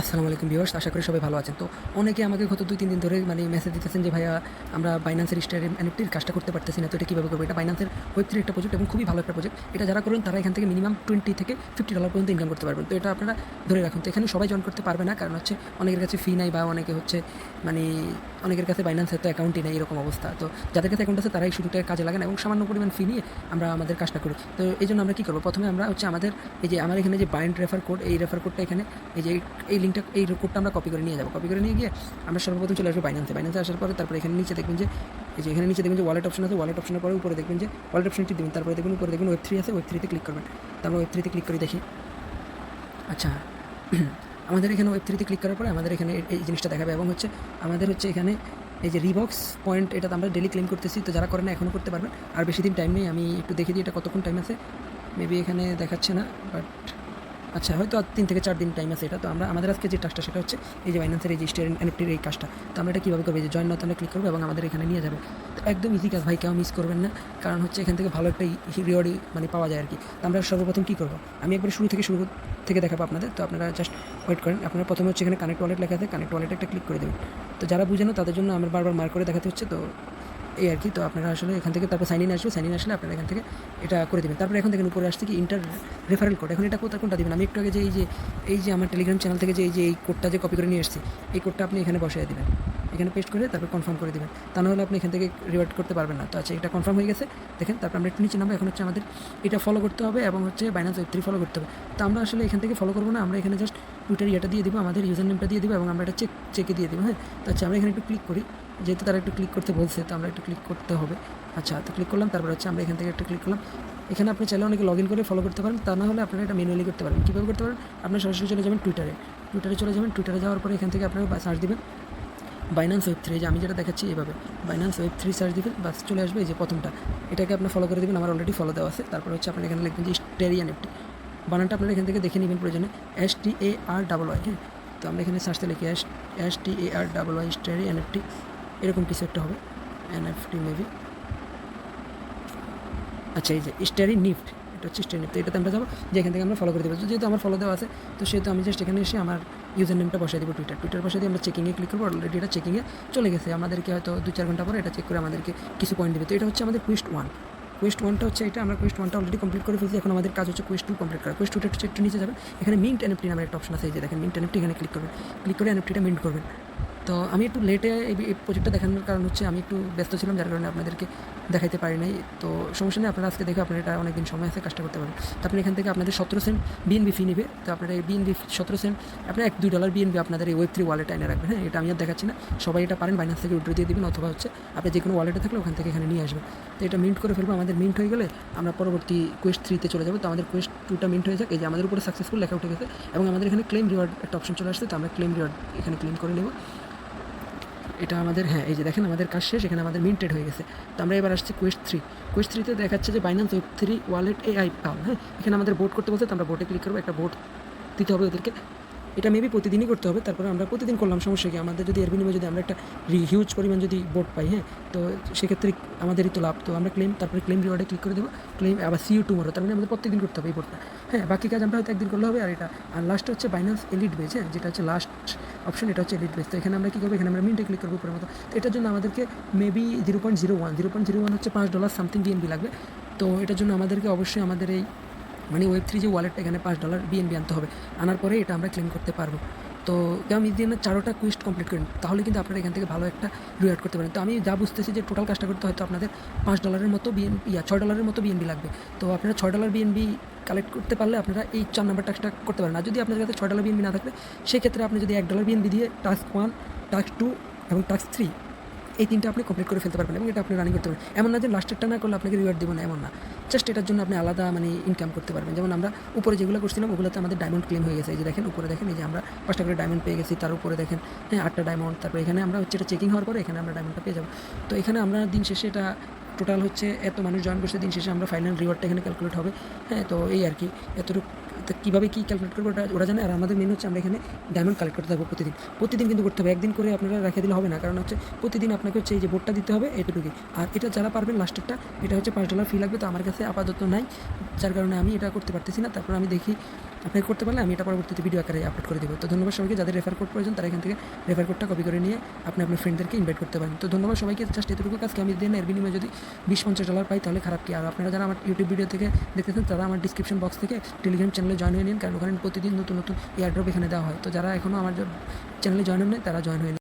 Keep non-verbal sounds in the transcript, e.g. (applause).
আসসালামু আলাইকুম ভিউয়ার্স, আশা করি সবাই ভালো আছেন। তো অনেকে আমাকে গত দুই তিন দিন ধরে মানে মেসেজ দিতেছেন যে, ভাইয়া, আমরা বাইন্যান্সের স্টার এনএফটির কাজটা করতে পারতেছি না, তো এটা কীভাবে করব? এটা বাইন্যান্সের ওয়েব থ্রি একটা প্রজেক্ট এবং খুবই ভালো একটা প্রজেক্ট এটা যারা করেন, তারা এখান থেকে মিনিমাম টোয়েন্টি থেকে ফিফটি ডলার পর্যন্ত ইনকাম করতে পারবেন। তো এটা আপনারা ধরে রাখুন। তো এখানে সবাই জয়েন করতে পারবে না, কারণ হচ্ছে অনেকের কাছে ফি নাই বা অনেকে হচ্ছে মানে অনেকের কাছে বাইন্যান্সের তো অ্যাকাউন্টই নেই, এরকম অবস্থা। তো যাদের কাছে অ্যাকাউন্ট আছে, তারাই শুরুতে কাজে লাগান এবং সামান্য পরিমাণ ফি নিয়ে আমরা আমাদের কাজটা করি। তো এই জন্য আমরা কী করব? প্রথমে আমরা হচ্ছে আমাদের এই যে, আমার এখানে যে বাইন্ড রেফার কোড এই রেফার কোডটা এখানে এই যে, এই লিঙ্কটা এই কোডটা আমরা কপি করে নিয়ে যাব। কপি করে নিয়ে গিয়ে আমরা সর্বপ্রথম চলে আসব বাইন্যান্সে বাইন্যান্সে আসার পরে তারপরে এখানে নিচে দেখবেন যে, এই যে এখানে নিচে দেখবেন যে ওয়ালেট অপশন আছে ওয়ালেট অপশনের পরে উপরে দেখবেন যে ওয়ালেট অপশনটি দেবেন। তারপরে দেখবেন উপরে দেখবেন ওয়েব থ্রি আছে ওয়েব থ্রিতে ক্লিক করবেন। তারপর ওয়েব থ্রিতে ক্লিক করে দেখি। আচ্ছা। (clears throat) আমাদের এখানে ওয়েব থ্রিতে ক্লিক করার পরে আমাদের এখানে এই- জিনিসটা দেখাবে এবং হচ্ছে আমাদের হচ্ছে এখানে এই যে রিবক্স পয়েন্ট এটা আমরা ডেলি ক্লেম করতেছি। তো যারা করে না এখনও করতে পারবেন। আর বেশি দিন টাইম নেই, আমি একটু দেখে দিই এটা কতক্ষণ টাইম আছে। মেবি এখানে দেখাচ্ছে না বাট আচ্ছা হয়তো তিন থেকে চার দিন টাইম আছে এটা। তো আমরা, আমাদের আজকে যে টাস্কটা সেটা হচ্ছে এই যে বাইন্যান্সের এই যে স্টেয়ার এনএফটির এই কাজটা। তো আমরা এটা কীভাবে করব? যে জয়েন নতুন ক্লিক করব এবং আমাদের এখানে নিয়ে যাবে। তো একদম ইজি কাজ, ভাই, কেউ মিস করবেন না। কারণ হচ্ছে এখান থেকে ভালো একটা রিওয়ার্ড মানে পাওয়া যায় আর কি। তো আমরা সর্বপ্রথম কী করব? আমি একবার শুরু থেকে শুরু থেকে দেখাবো আপনাদের। তো আপনারা জাস্ট ওয়েট করেন। আপনারা প্রথমে হচ্ছে এখানে কানেক্ট ওয়ালেট লেখা আছে। কানেক্ট ওয়ালেট একটা ক্লিক করে দেবেন। তো যারা বুঝে না, তাদের জন্য আমার বারবার মার্ক করে দেখাতে হচ্ছে। তো এই আর কি, তো আপনারা আসলে এখান থেকে তারপর সাইন ইন আসবে সাইন ইন আসলে আপনারা এখান থেকে এটা করে দেবেন। তারপরে এখন দেখেন উপরে আসছে কি ইন্টার রেফারেল কোড এখন এটা কোথায়, কোনটা দেবেন? আমি একটু আগে যে এই যে এই যে আমার টেলিগ্রাম চ্যানেল থেকে যে এই যে, এই কোডটা যে কপি করে নিয়ে এসেছি, এই কোডটা আপনি এখানে বসিয়ে দেবেন। এখানে পেস্ট করে তারপর কনফার্ম করে দেবেন। তা নাহলে আপনি এখান থেকে রিওয়ার্ড করতে পারবেন না। তো আচ্ছা এটা কনফার্ম হয়ে গেছে। দেখেন, তারপর আমরা একটু নিচে নামবো। এখন হচ্ছে আমাদের এটা ফলো করতে হবে এবং হচ্ছে বাইনান্স ওয়েব থ্রি ফলো করতে হবে। তো আমরা আসলে এখান থেকে ফলো করব না। আমরা এখানে জাস্ট টুইটার ইয়েটা দিয়ে দিব, আমাদের ইউজার নেমটা দিয়ে দিব এবং আমরা এটা চেক চেকে দিয়ে দেবো হ্যাঁ? তো আচ্ছা আমরা এখানে একটু ক্লিক করি। যেহেতু তারা একটু ক্লিক করতে বলছে, তো আমরা একটু ক্লিক করতে হবে। আচ্ছা তো ক্লিক করলাম, তারপর হচ্ছে আমরা এখান থেকে একটু ক্লিক করলাম। এখানে আপনি চাইলে অনেকে লগ ইন করে ফলো করতে পারেন, তা না হলে আপনারা এটা ম্যানুয়ালি করতে পারেন কীভাবে করতে পারেন আপনি সরাসরি চলে যাবেন টুইটারে টুইটারে চলে যাবেন টুইটারে যাওয়ার পরে এখান থেকে আপনারা সার্চ দিবেন। বাইন্যান্স ওয়েব থ্রি যে আমি যেটা দেখাচ্ছি এভাবে। বাইন্যান্স ওয়েব থ্রি সার্চ দিবেন, বাস চলে আসবে এই যে প্রথমটা। এটাকে আপনি ফলো করে দেবেন, আমার অলরেডি ফলো দেওয়া আছে। তারপর হচ্ছে আপনি এখানে লিখবেন যে স্টেরিয়ান একটি বানানটা আপনারা এখান থেকে দেখে নেবেন প্রয়োজনে S T A R double Y হ্যাঁ? তো আমরা এখানে সার্চতে লিখি S S T A R double Y starry NFT এরকম কিছু একটা হবে এন এফ এনএফটি মেবি আচ্ছা এই যে স্টারি নিফট, এটা হচ্ছে স্টারি নিফট এটাতে আমরা যাব, যে এখান থেকে আমরা ফলো করে দেবো। যেহেতু আমার ফলো দেওয়া আছে, তো সেহেতু আমি জাস্ট এখানে এসে আমার ইউজার নেমটা বসাই দেবো টুইটার টুইটার বসে দিয়ে আমরা চেকিংয়ে ক্লিক করব অলরেডি এটা চেকিংয়ে চলে গেছে। আমাদেরকে হয়তো দু চার ঘণ্টা পরে এটা চেক করে আমাদেরকে কিছু পয়েন্ট দেবে। তো এটা হচ্ছে আমাদের কুইস্ট ওয়ান কোয়েস্ট ওয়ানটা হচ্ছে এটা, আমরা কোয়েস্ট ওয়ানটা অলরেডি কমপ্লিট করে ফেলছি, এখন আমাদের কাজ হচ্ছে কোয়েস্ট টু কমপ্লিট করা। কোয়েস্ট টুটা হচ্ছে একটু নিচে যাবেন এখানে মিন্ট এনএফটি নামের একটা অপশন আছে যে দেখেন মিন্ট এনএফটি এখানে ক্লিক করবেন। ক্লিক করে এনএফটিটা মিন্ট করবেন। তো আমি একটু লেটে এই প্রজেক্টটা দেখানোর কারণ হচ্ছে আমি একটু ব্যস্ত ছিলাম, যার কারণে আপনাদেরকে দেখাইতে পারি নাই। তো সমস্যা নেই, আপনারা আজকে দেখে আপনারা এটা অনেকদিন সময় আছে কাজটা করতে পারেন তো আপনি এখান থেকে আপনাদের সতেরো সেন্ট বিএনবি ফি নেবে। তো আপনারা এই বিএনবি সতেরো সেন্ট আপনার এক দুই ডলার বিএনবি আপনাদের এই ওয়েব থ্রি ওয়ালেটে এনে রাখবেন। হ্যাঁ এটা আমি আর দেখাচ্ছি না। সবাই এটা পারেন বাইনান্স থেকে উইড্রো দিয়ে দিবেন অথবা হচ্ছে আপনি যে কোনো ওয়ালেটে থাকলে ওখান থেকে এখানে নিয়ে আসবেন। তো এটা মিন্ট করে ফেলব। আমাদের মিন্ট হয়ে গেলে আমরা পরবর্তী কোয়েস্ট থ্রিতে চলে যাব। তো আমাদের কোয়েস্ট টুটা মিন্ট হয়ে যাক। এই যে আমাদের উপরে সাকসেসফুল লেখা উঠে গেছে এবং আমাদের এখানে ক্লেম রিওয়ার্ড একটা অপশন চলে আসছে। তো আমরা ক্লেম রিওয়ার্ড এখানে ক্লেম করে নেব। এটা আমাদের হ্যাঁ এই যে দেখেন আমাদের কাজ শেষ, এখানে আমাদের মিন্টেড হয়ে গেছে। তো আমরা এবার আসছি কোয়েস্ট থ্রি কোয়েস্ট থ্রিতে দেখাচ্ছে যে Binance web three wallet A I pal হ্যাঁ? এখানে আমাদের বোট করতে বলছে, তো আমরা বোটে ক্লিক করব, একটা বোট দিতে হবে ওদেরকে। এটা মেবি প্রতিদিনই করতে হবে, তারপরে আমরা প্রতিদিন করলাম, সমস্যা কি? আমাদের যদি এর বিনিময়ে যদি আমরা একটা হিউজ পরিমাণ যদি বোট পাই হ্যাঁ? তো সেক্ষেত্রে আমাদেরই তো লাভ। তো আমরা ক্লেম তারপরে ক্লেম রিওয়ার্ডে ক্লিক করে দেবো। ক্লেম আবার সিউ টুমারো তার মানে আমাদের প্রত্যেকদিন করতে হবে এই বোটটা হ্যাঁ বাকি কাজ আমরা হয়তো একদিন করলে হবে, আর এটা, আর লাস্ট হচ্ছে বাইন্যান্স এলিট বেজ হ্যাঁ? যেটা হচ্ছে লাস্ট অপশন এটা হচ্ছে এডিট বেস তো এখানে আমরা কী করব? এখানে আমরা মিনটে ক্লিক করব উপরের মতো। তো এটার জন্য আমাদেরকে maybe zero point zero one zero point zero one হচ্ছে পাঁচ ডলার সামথিং বিএনবি লাগবে। তো এটার জন্য আমাদেরকে অবশ্যই আমাদের এই মানে ওয়েব থ্রি যে ওয়ালেটটা এখানে পাঁচ ডলার বিএনবি আনতে হবে। আনার পরে এটা আমরা ক্লেম করতে পারব। তো আমি যদি চারোটা কুইস্ট কমপ্লিট করেন তাহলে কিন্তু আপনারা এখান থেকে ভালো একটা রিওয়ার্ড করতে পারেন। তো আমি যা বুঝতেছি যে টোটাল কাজটা করতে হয়তো আপনাদের পাঁচ ডলারের মতো বিএনপি ইয়া, ছয় ডলারের মতো বিএনবি লাগবে। তো আপনারা ছয় ডলার বিএনবি কালেক্ট করতে পারলে আপনারা এই চার নাম্বার টাস্কটা করতে পারেন। আর যদি আপনার কাছে ছয় ডলার বিএনবি না থাকলে সেক্ষেত্রে আপনি যদি এক ডলার বিএনবি দিয়ে টাস্ক ওয়ান টাস্ক টু এবং টাস্ক থ্রি এই তিনটা আপনি কমপ্লিট করে ফেলতে পারবেন এবং এটা আপনি রানিং করতে পারবেন এমন না যে লাস্টেরটা না করলে আপনাকে রিওয়ার্ড দেবো না, এমন না। জাস্ট এটার জন্য আপনি আলাদা মানে ইনকাম করতে পারবেন। যেমন আমরা উপরে যেগুলো করছিলাম, ওগুলোতে আমাদের ডায়মন্ড ক্লেম হয়ে গেছে। এই যে দেখেন, উপরে দেখেন, এই যে আমরা পাঁচটা করে ডায়মন্ড পেয়ে গেছি, তার উপরে দেখেন হ্যাঁ আটটা ডায়মন্ড তারপরে এখানে আমরা হচ্ছে এটা চেকিং হওয়ার পরে এখানে আমরা ডায়মন্ডটা পেয়ে যাব। তো এখানে আমরা দিন শেষে এটা টোটাল হচ্ছে এত মানুষ জয়েন করছে, দিন শেষে আমরা ফাইনাল রিওয়ার্ডটা এখানে ক্যালকুলেট হবে। হ্যাঁ তো এই আর কি। এতটুকু কীভাবে কী ক্যালকুলেট করব ওটা ওরা জানে। আর আমাদের মেন হচ্ছে আমরা এখানে ডায়মন্ড কালেক্ট করতে থাকব প্রতিদিন। প্রতিদিন কিন্তু করতে হবে। একদিন করে আপনারা রেখে দিলে হবে না। কারণ হচ্ছে প্রতিদিন আপনাকে হচ্ছে এই যে বোর্ডটা দিতে হবে এটুকুই। আর এটা যারা পারবেন লাস্টেরটা এটা হচ্ছে পাঁচ ডলার ফি লাগবে। তো আমার কাছে আপাতত নাই। যার কারণে আমি এটা করতে পারতেছি না। তারপর আমি দেখি আপনি করতে পারলে আমি এটা পরবর্তীতে ভিডিও আকারে আপলোড করে দেবো। তো ধন্যবাদ সবাইকে। যাদের রেফার কোড প্রয়োজন, তারা এখান থেকে রেফার কোডটা কপি করে নিয়ে আপনি আপনার ফ্রেন্ডদেরকে ইনভাইট করতে পারেন। তো ধন্যবাদ সবাইকে। জাস্ট এতটুকু কাজকে আমি দিন এর বিনিময়ে যদি বিশ পঞ্চাশ ডলার পাই, তাহলে খারাপ কি? আর আপনারা যারা আমার ইউটিউব ভিডিও থেকে দেখতেছেন, তারা আমার ডিসক্রিপশন বক্স থেকে টেলিগ্রাম চ্যানেলে জয়েন হয়ে নিন, কারণ ওখানে প্রতিদিন নতুন নতুন এয়ারড্রপ এখানে দেওয়া হয়। তো যারা এখনও আমার চ্যানেলে জয়েন হন তারা জয়েন হয়ে